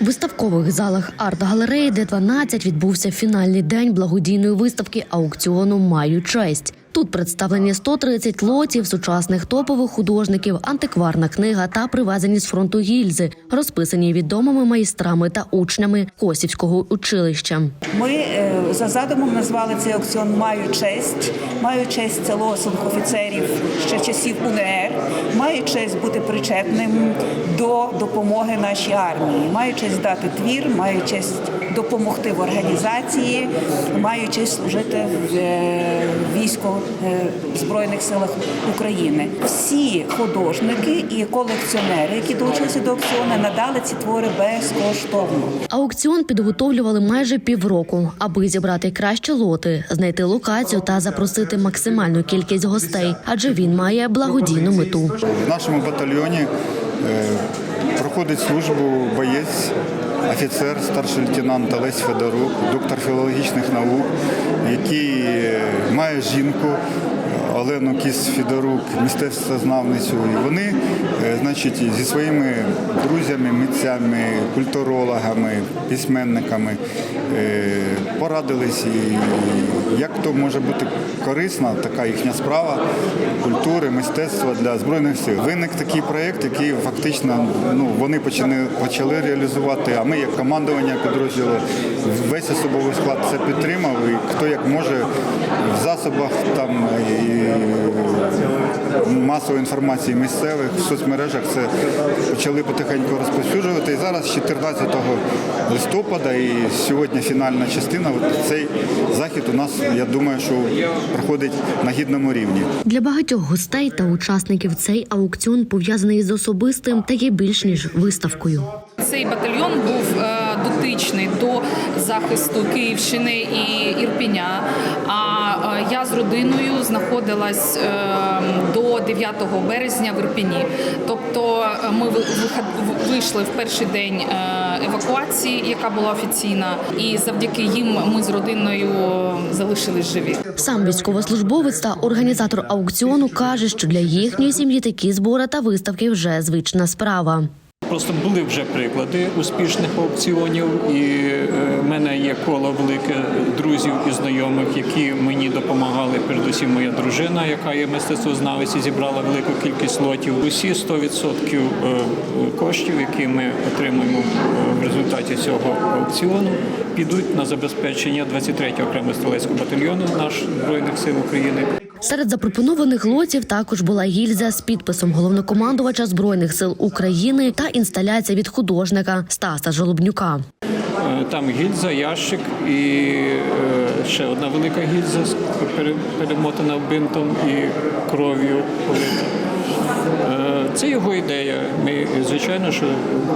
Виставкових залах арт-галереї Д-12 відбувся фінальний день благодійної виставки аукціону Маю честь. Тут представлені 130 лотів сучасних топових художників, антикварна книга та привезені з фронту гільзи, розписані відомими майстрами та учнями Косівського училища. Ми е, за задумом назвали цей аукціон Маю честь. Маю честь це лозунг офіцерів ще часів УНР. Маю честь бути причетним до допомоги нашій армії. Маю честь дати твір, маю честь допомогти в організації, маю честь служити в е, війську е, в Збройних силах України. Всі художники і колекціонери, які долучилися до аукціону, надали ці твори безкоштовно. Аукціон підготовлювали майже півроку, аби зібрати кращі лоти, знайти локацію та запросити максимальну кількість гостей, адже він має благодійну мету. В нашому батальйоні е, проходить службу боєць, офіцер, старший лейтенант Олесь Федорук, доктор філологічних наук, який е, має жінку. Олену Кіс Фідорук, мистецтвознавницю. І вони, е, значить, зі своїми друзями, митцями, культурологами, письменниками е, порадились, і як то може бути корисна така їхня справа культури, мистецтва для збройних сил. Виник такий проєкт, який фактично ну вони почали, почали реалізувати. А ми, як командування підрозділу, весь особовий склад це підтримав. І хто як може в засобах там і масової інформації місцевих в соцмережах це почали потихеньку розповсюджувати. І зараз 14 листопада і сьогодні фінальна частина. От цей захід у нас, я думаю, що проходить на гідному рівні. Для багатьох гостей та учасників цей аукціон пов'язаний з особистим та є більш ніж виставкою. Цей батальйон був е, дотичний до захисту Київщини і Ірпіня. А я з родиною знаходилась е, до 9 березня в Ірпіні. Тобто е, ми вийшли в перший день е, евакуації, яка була офіційна, і завдяки їм ми з родиною залишились живі. Сам військовослужбовець та організатор аукціону каже, що для їхньої сім'ї такі збори та виставки вже звична справа. Просто були вже приклади успішних аукціонів, і е, в мене є коло велике друзів і знайомих, які мені допомагали. Передусім, моя дружина, яка є мистецтвознавець, і зібрала велику кількість лотів. Усі 100% е, коштів, які ми отримуємо е, в результаті цього аукціону, підуть на забезпечення 23-го окремого стрілецького батальйону наш збройних сил України. Серед запропонованих лотів також була гільза з підписом головнокомандувача збройних сил України та інсталяція від художника Стаса Жолобнюка. Е, Там гільза, ящик і е, ще одна велика гільза перемотана бинтом і кров'ю. Е, Це його ідея. Ми, звичайно, що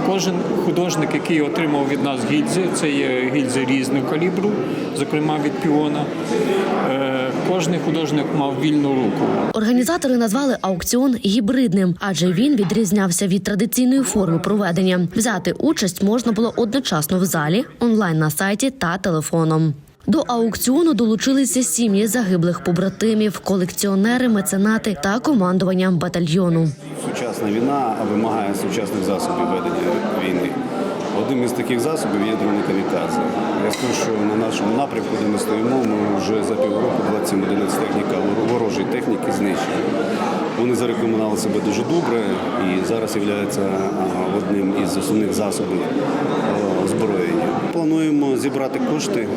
кожен художник, який отримав від нас гільзи, це є гільзи різного калібру, зокрема від піона. Е, Кожен художник мав вільну руку. Організатори назвали аукціон гібридним, адже він відрізнявся від традиційної форми проведення. Взяти участь можна було одночасно в залі, онлайн на сайті та телефоном. До аукціону долучилися сім'ї загиблих побратимів, колекціонери, меценати та командування батальйону. Сучасна війна вимагає сучасних засобів ведення війни. Одним із таких засобів є дрони камікадзе. Я скажу, що на нашому напрямку, де ми стоїмо, ми вже за півроку 27 одиниць техніка ворожої техніки знищені. Вони зарекомендували себе дуже добре і зараз є одним із основних засобів озброєння. Плануємо зібрати кошти,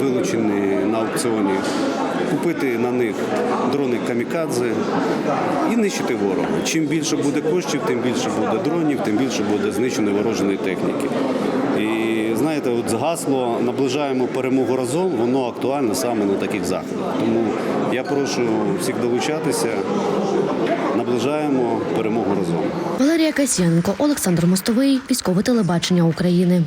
вилучені на аукціоні, купити на них дрони камікадзе і нищити ворога. Чим більше буде коштів, тим більше буде дронів, тим більше буде знищеної ворожої техніки. І знаєте, от гасло наближаємо перемогу разом, воно актуальне саме на таких заходах. Тому я прошу всіх долучатися, наближаємо перемогу разом. Валерія Касьяненко, Олександр Мостовий, військове телебачення України.